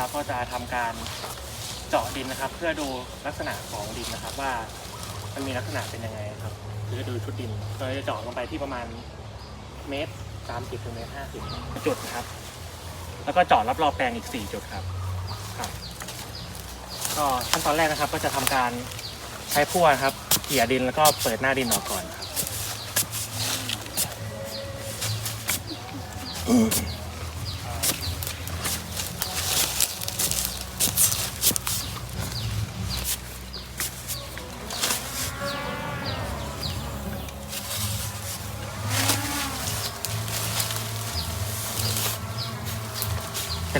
เราก็จะทำการเจาะดินนะครับ เพื่อดูลักษณะของดินนะครับ ว่ามันมีลักษณะเป็นยังไงครับคือดูชุดดินเราจะเจาะลงไปที่ประมาณเมตรสามสิบถึงเมตรห้าสิบจุดนะครับ แล้วก็เจาะรอบๆแปลงอีกสี่จุดครับครับก็ขั้นตอนแรกนะครับ ก็จะทำการใช้พั่วนะครับเกี่ยดินแล้วก็เปิดหน้าดินออกก่อนครับ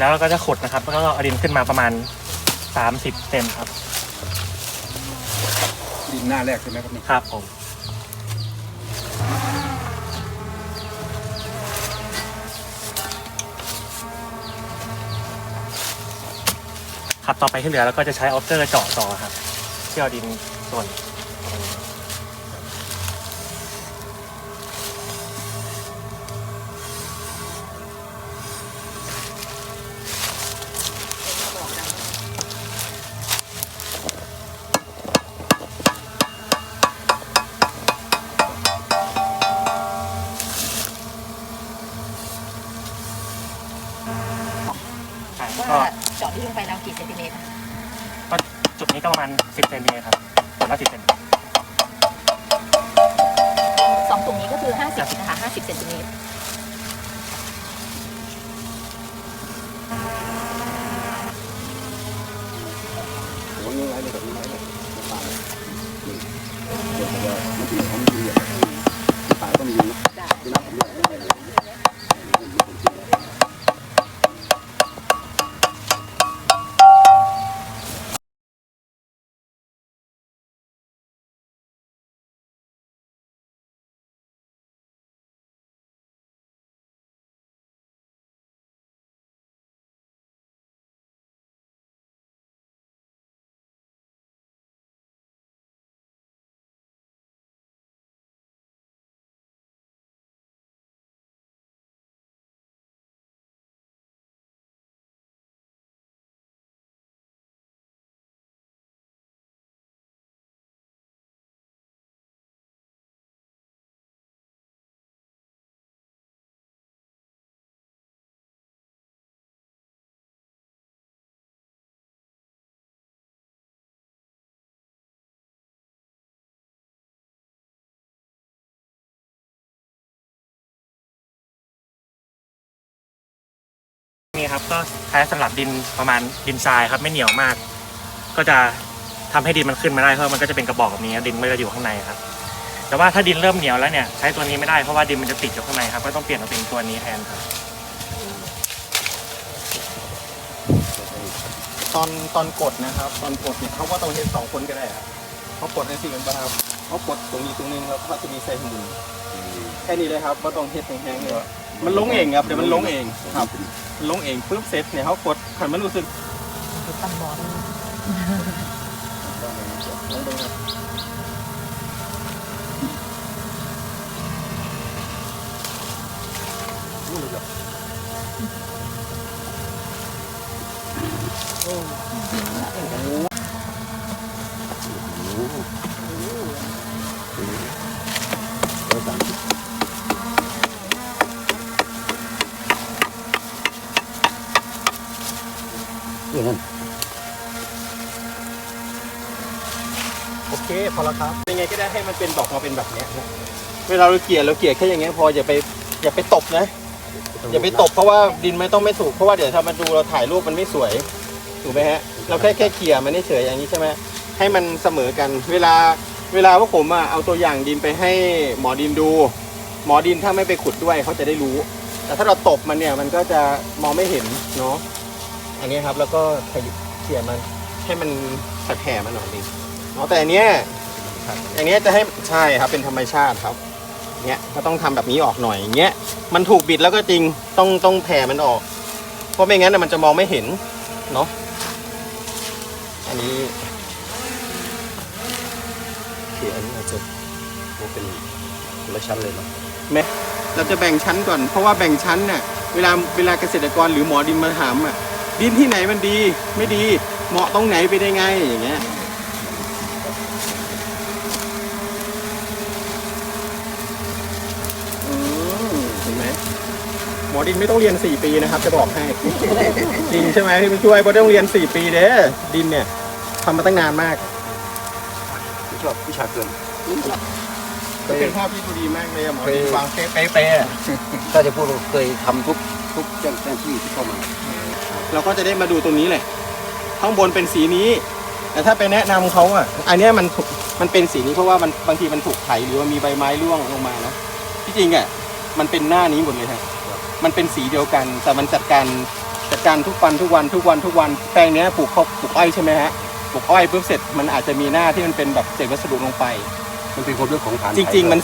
สร็จแล้วเราก็จะขุดนะครับ แล้วก็เอาดินขึ้นมาประมาณ 30 เซนครับ ดินหน้าแรกใช่ไหมครับนี่ครับผมครับต่อไปที่เหลือเราก็จะใช้ออฟเตอร์เจาะต่อครับเที่ยวดินส่วน ไปแล้วกี่เซนติเมตรอะก็จุดนี้ก็ประมาณ10เซนติเมตรครับจุดละ10เซนสองถุงนี้ก็คือ 50นะคะ50เซนติเมตร ครับ ก็ใช้สำหรับดินประมาณดินทรายครับไม่เหนียวมาก ก็จะทำให้ดินมันขึ้นมาได้เพราะมันก็จะเป็นกระบอกแบบนี้ครับดินไม่ได้อยู่ข้างในครับ แต่ว่าถ้าดินเริ่มเหนียวแล้วเนี่ยใช้ตัวนี้ไม่ได้เพราะว่าดินมันจะติดอยู่ข้างในครับก็ต้องเปลี่ยนมาเป็นตัวนี้แทนครับ ตอนตอนกดนะครับ ตอนกดเนี่ยเขาว่าต้องเห็นสองคนก็ได้ครับเขากดในสิ่งมันครับเขากดตรงนี้ตรงนึงแล้วเขาจะมีใส่หมุนแค่นี้เลยครับว่าต้องเฮ็ดแห้งๆเลย มันลงเองครับเดี๋ยวมันลงเองครับ มันลงเองปุ๊บเสร็จเนี่ยเขากดขันมันรู้สึกดูตำบอลลงไปครับ ร้อยสามสิบอย่างนั้น โอเค พอแล้วครับยังไงก็ได้ให้มันเป็นดอกมาเป็นแบบเนี้ยนะเวลาเราเกลี่ยเราเกลี่ยแค่อย่างเงี้ยพออย่าไปอย่าไปตบนะ อย่าไปตบเพราะว่าดินไม่ต้องไม่สุกเพราะว่าเดี๋ยวถ้ามาดูเราถ่ายรูปมันไม่สวยถูกไหมฮะเราแค่แค่เขี่ยมันเฉยๆอย่างนี้ใช่ไหมให้มันเสมอกัน เวลาเวลาพวกผมอะเอาตัวอย่างดินไปให้หมอดินดู หมอดินถ้าไม่ไปขุดด้วยเขาจะได้รู้ แต่ถ้าเราตบมันเนี่ยมันก็จะมองไม่เห็นเนาะอันนี้ครับแล้วก็ขยิบเขี่ยมันให้มันสักแห่มันหน่อยนึงเนาะแต่อันเนี้ย อย่างเนี้ยจะให้ใช่ครับเป็นธรรมชาติครับเนี้ยก็ต้องทำแบบนี้ออกหน่อยอย่างเงี้ยมันถูกบิดแล้วก็จริงต้องต้องแผ่มันออก เพราะไม่งั้นน่ะมันจะมองไม่เห็นเนาะอันนี้โอเคอันนี้อาจจะโอ้เป็นคนละชั้นเลยเนาะแม่เราจะแบ่งชั้นก่อน เพราะว่าแบ่งชั้นน่ะเวลาเวลาเกษตรกรหรือหมอดินมาถามอะดินที่ไหนมันดีไม่ดีเหมาะตรงไหนไปได้ไงอย่างเงี้ย อืมเห็นไหม หมอดินไม่ต้องเรียน 4 ปีนะครับ จะบอกให้ดินใช่ไหมพี่บุญช่วยเพราะต้องเรียน 4 ปีเด้อดินเนี่ยทำมาตั้งนานมากไม่ชอบวิชาเกินก็เป็นภาพที่ดูดีมากเลยอะหมอดินเคยวางเป๊ะเป๊ะๆอะถ้าจะพูดว่าเคยทำทุกทุกเจ้าหน้าที่ที่เข้ามา เราก็จะได้มาดูตรงนี้แหละข้างบนเป็นสีนี้ แต่ถ้าไปแนะนำเขาอะ อันเนี้ยมันถูกมันเป็นสีนี้เพราะว่ามันบางทีมันถูกไถหรือว่ามีใบไม้ร่วงลงมาเนาะที่จริงอะมันเป็นหน้านี้หมดเลยครับ มันเป็นสีเดียวกัน แต่มันจัดการจัดการทุกวันทุกวันทุกวันทุกวันแปลงเนี้ยปลูกเขาปลูกอ้อยใช่ไหมฮะปลูกอ้อยปุ๊บเสร็จมันอาจจะมีหน้าที่มันเป็นแบบเศษวัสดุลงไป มันเป็นคนเรื่องของฐานจริง ๆ มัน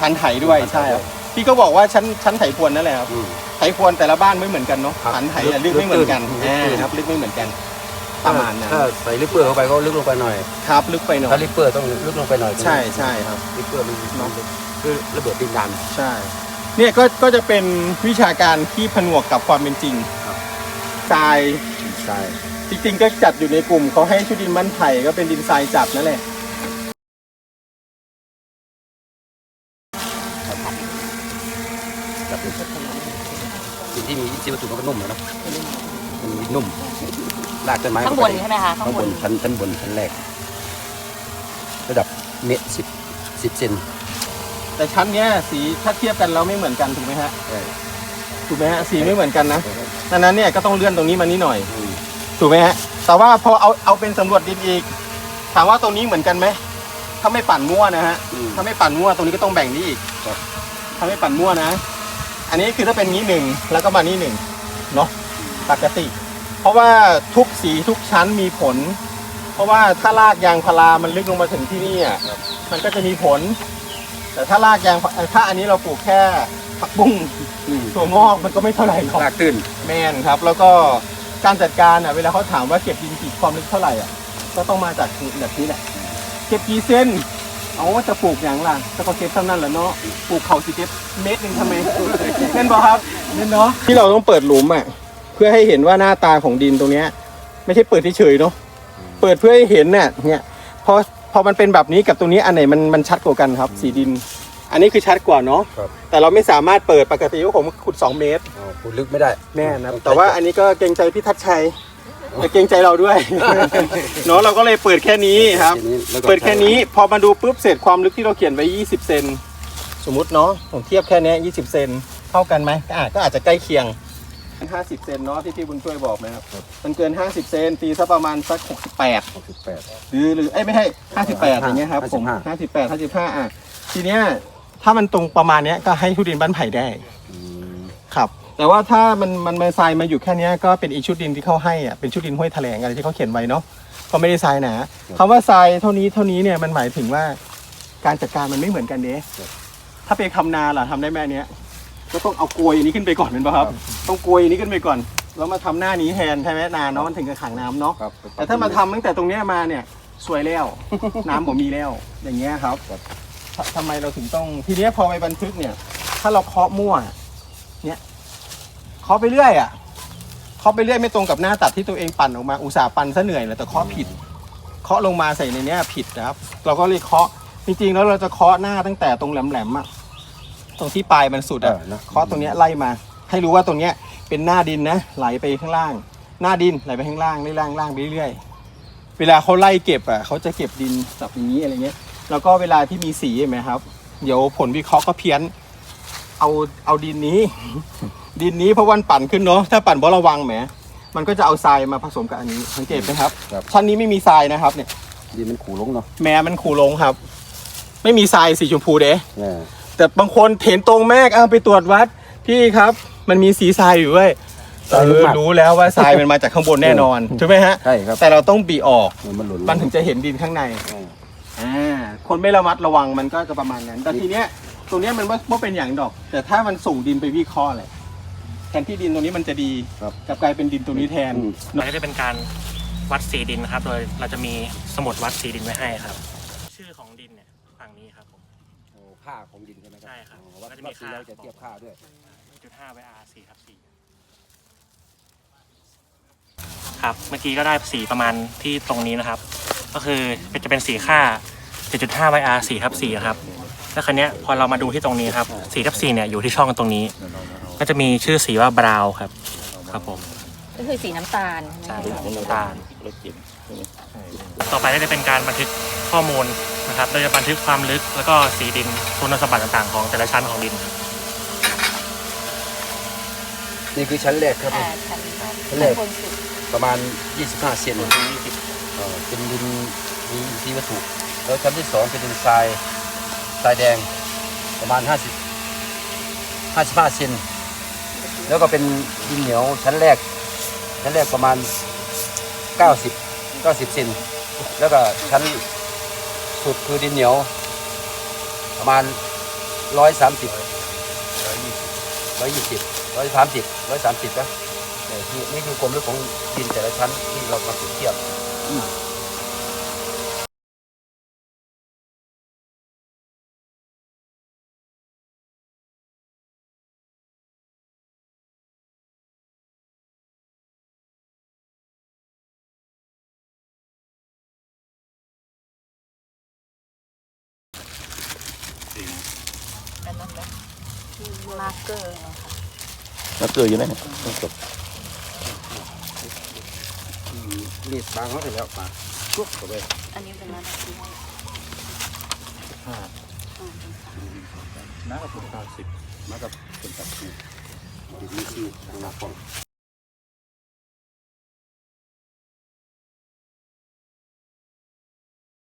ทันไถด้วยใช่ครับพี่ก็บอกว่าชั้นชั้นไถพรวนนั่นแหละครับอืมไถพรวนแต่ละบ้านไม่เหมือนกันเนาะครับฐานไถอะลึกไม่เหมือนกันลึกอ่าตื้นครับลึกไม่เหมือนกันประมาณนั้นถ้าใส่ลิปเปอร์เข้าไปก็ลึกลงไปหน่อยครับลึกไปหน่อถ้ายลิปเปอร์ต้องลึกลงไปหน่อย ใช่ใช่ครับลิปเปอร์มันมันคือระเบิดดินดานใช่ เนี่ยก็ก็จะเป็นวิชาการที่ผนวกกับความเป็นจริงครับทรายใช่จริงๆก็จัดอยู่ในกลุ่มเขาให้ชุดดินบ้านไผ่ก็เป็นดินทรายจัดนั่นแหละแบบนี้สิ่งที่มีอินทรีย์วัตถุมันก็นุ่มเลยเนาะมันมีนุ่มรากต้นไม้ข้างบนใช่ไหมคะข้าข้างงบบนนชั้นชั้นบนชั้นแรก ระดับเมตรสิบสิบเซน แต่ชั้นเนี้ยสีถ้าเทียบกันแล้วไม่เหมือนกันถูกไหมฮะใช่ถูกไหมฮะสีไม่เหมือนกันนะดังนั้นเนี่ยก็ต้องเลื่อนตรงนี้มานิดหน่อย อืมถูกไหมฮะแต่ว่าพอเอาเอาเป็นสำรวจดินอีก ถามว่าตรงนี้เหมือนกันไหมถ้าไม่ปั่นมั่วนะฮะ อืม ถ้าไม่ปั่นมั่วตรงนี้ก็ต้องแบ่งนี้อีกครับ ถ้าไม่ปั่นมั่วนะ อันนี้คือถ้าเป็นนี้หนึ่งแล้วก็มานี่หนึ่งเนาะปกติ เพราะว่าทุกสีทุกชั้นมีผล เพราะว่าถ้ารากยางพารามันลึกลงมาถึงที่นี่อะมันก็จะมีผล แต่ถ้ารากยางพาถ้าอันนี้เราปลูกแค่ผักบุ้งอืมถั่วงอกมันก็ไม่เท่าไหร่หรอก รากตื้น แมนครับแล้วก็การจัดการอะเวลาเขาถามว่าเก็บดินกี่ความลึกเท่าไหร่อะก็ต้องมาจากแบบนี้แหละเก็บกี่เส้นเอาว่าจะปลูกอย่างล่ะจะก็เก็บเท่านั้นแหละเนาะปลูกเขาสิเก็บเม็ดหนึ่งทำไมเน่นบอครับเน่นเนาะที่เราต้องเปิดหลุมอะเพื่อให้เห็นว่าหน้าตาของดินตรงเนี้ย ไม่ใช่เปิดเฉยๆเนาะเปิดเพื่อให้เห็นเนี่ยเนี่ยพอ พอมันเป็นแบบนี้กับตรงนี้อันไหนมันมันชัดกว่ากันครับ สีดิน อันนี้คือชัดกว่าเนาะครับแต่เราไม่สามารถเปิดปกติว่าผมขุด 2 เมตรอ๋อคุณลึกไม่ได้ แม่นะแต่ว่าอันนี้ก็เกรงใจพี่ทัศชัยแต่เกรงใจเราด้วย เนาะเราก็เลยเปิดแค่นี้ครับทีนี้แล้วก็เปิดแค่นี้พอมาดูปุ๊บเสร็จความลึกที่เราเขียนไว้ 20 เซนสมมุติเนาะผมเทียบแค่เนี้ย20 เซนเท่ากันไหมก็อาจก็อาจจะใกล้เคียง 50เซนเนาะที่พี่บุญช่วยบอกนะครับมันเกิน50เซนตีซะประมาณสัก68หกสิบแปด หรือหรือเอ้ยไม่ใช่58อย่างเงี้ยครับผม55 58 55อะทีเนี้ยถ้ามันตรงประมาณเนี้ยก็ให้ทุดินบ้านไผ่ได้อืมครับ แต่ว่าถ้ามันมันมันทรายมาอยู่แค่เนี้ยก็เป็นอีกชุดดินที่เขาให้อะเป็นชุดดินห้วยแถลงอะไรที่เขาเขียนไว้เนาะก็ไม่ได้ทรายหนาคำว่าทรายเท่านี้เท่านี้เนี่ยมันหมายถึงว่าการจัดการมันไม่เหมือนกันเด้ถ้าเป็นคำนาล่ะทำได้แม่เนี้ย ก็ต้องเอากลวยอันนี้ขึ้นไปก่อนเป็นป่ะครับ ต้องกลวยอันนี้ขึ้นไปก่อน แล้วมาทำหน้านี้แทนใช่ไหมนาเนาะมันถึงกับขังน้ำเนาะ ครับแต่ถ้ามาทำตั้งแต่ตรงเนี้ยมาเนี่ยสวยแล้ว น้ำผมมีแล้ว อย่างเงี้ยครับททำไมเราถึงต้องทีเนี้ยพอไปบันทึกเนี่ย ถ้าเราเคาะมั่ว เนี่ยเคาะไปเรื่อยอะเคาะไปเรื่อยไม่ตรงกับหน้าตัดที่ตัวเองปั่นออกมาอุตส่าห์ปั่นซะเหนื่อยเลยแต่เคาะผิด เคาะลงมาใส่ในเนี้ยผิดนะครับ เราก็เลยเคาะจริงๆแล้วเราจะเคาะหน้าตั้งแต่ตรงแหลมๆอะ ตรงที่ปลายมันสุดอะเออนะ เคาะตรงเนี้ยไล่มา ให้รู้ว่าตรงเนี้ยเป็นหน้าดินนะไหลไปข้างล่าง หน้าดินไหลไปข้างล่างไล่ล่างล่างไปเรื่อยๆเวลาเขาไล่เก็บอะเขาจะเก็บดินแบบอย่างนี้อะไรเงี้ย แล้วก็เวลาที่มีสีเห็นไหมครับ เดี๋ยวผลวิเคราะห์ก็เพี้ยน เอาเอาดินนี้ ดินนี้เพราะวันปั่นขึ้นเนาะถ้าปั่นเพราะระวังแหมมันก็จะเอาทรายมาผสมกับอันนี้สังเกตไหมครับ ครับ ชั้นนี้ไม่มีทรายนะครับเนี่ยดินมันขู่ลงเนาะแม้มันขู่ลงครับ ไม่มีทรายสีชมพูเด้ เนี่ย แต่บางคนเห็นตรงแมกเอาไปตรวจวัดพี่ครับ มันมีสีทรายอยู่ด้วยเออรู้แล้วว่าทรายมันมาจากข้างบนแน่นอนถูกไหมฮะใช่ครับแต่เราต้องบีออกมันหล่นลงมันถึงจะเห็นดินข้างในอ่าอ่าคนไม่ระมัดระวังมันก็จะประมาณนั้น แต่ทีเนี้ยตรงเนี้ยมันว่าว่าเป็นอย่างดอก แต่ถ้ามันส่งดินไปวิเคราะห์เลยแทนที่ดินตรงนี้มันจะดีครับกลับกลายเป็นดินตรงนี้แทนอืมมันก็จะเป็นการวัดสีดินนะครับ โดยเราจะมีสมุดวัดสีดินไว้ให้ครับ รับอ๋อวัดก็จะมีวัดสีค่าแล้วจะเทียบค่าด้วยจุดห้าไว้ R 4ทับ4ครับเมื่อกี้ก็ได้สีประมาณที่ตรงนี้นะครับ ก็คือจะเป็นสีค่า 7.5 YR 4ทับ4นะครับแล้วครั้นี้ยพอเรามาดูที่ตรงนี้ครับ4ทับ4เนี่ยอยู่ที่ช่องตรงนี้ ก็จะมีชื่อสีว่าบราวครับ ครับผมก็คือสีน้ำตาลใช่ครับน้ำตาลรถเก็บใช่ไหมต่อไปก็จะเป็นการบันทึกข้อมูล นะครับ โดยจะบันทึกความลึกแล้วก็สีดินคุณสมบัติต่างๆ ของแต่ละชั้นของดินครับนี่คือชั้นแรกครับอ่าชั้นชั้นแรก บนสุดประมาณ 25 เซนเอ่อเป็นดินมีอินทรีย์วัตถุ แล้วชั้นที่สองเป็นดินทรายทรายแดงประมาณ 50 55 เซนแล้วก็เป็นดินเหนียวชั้นแรก ชั้นแรกประมาณ 90 90 เซนแล้วก็ชั้น สุดคือดินเหนียว ประมาณ130 120 130 130นะเนี่ยคือนี่คือความลึกของดินแต่ละชั้นที่เรามาเปรียบเทียบ มาร์เกอร์เนาะค่ะแล้วเกลืออยู่ไหนเนี่ยต้องจบรีดบางเขาเสร็จแล้วมาชุบเข้าไปอันนี้เป็นมาร์เกอร์น้ากับผมเก้าสิบมากับคนตัดดินนี่คือทางหน้าป้อง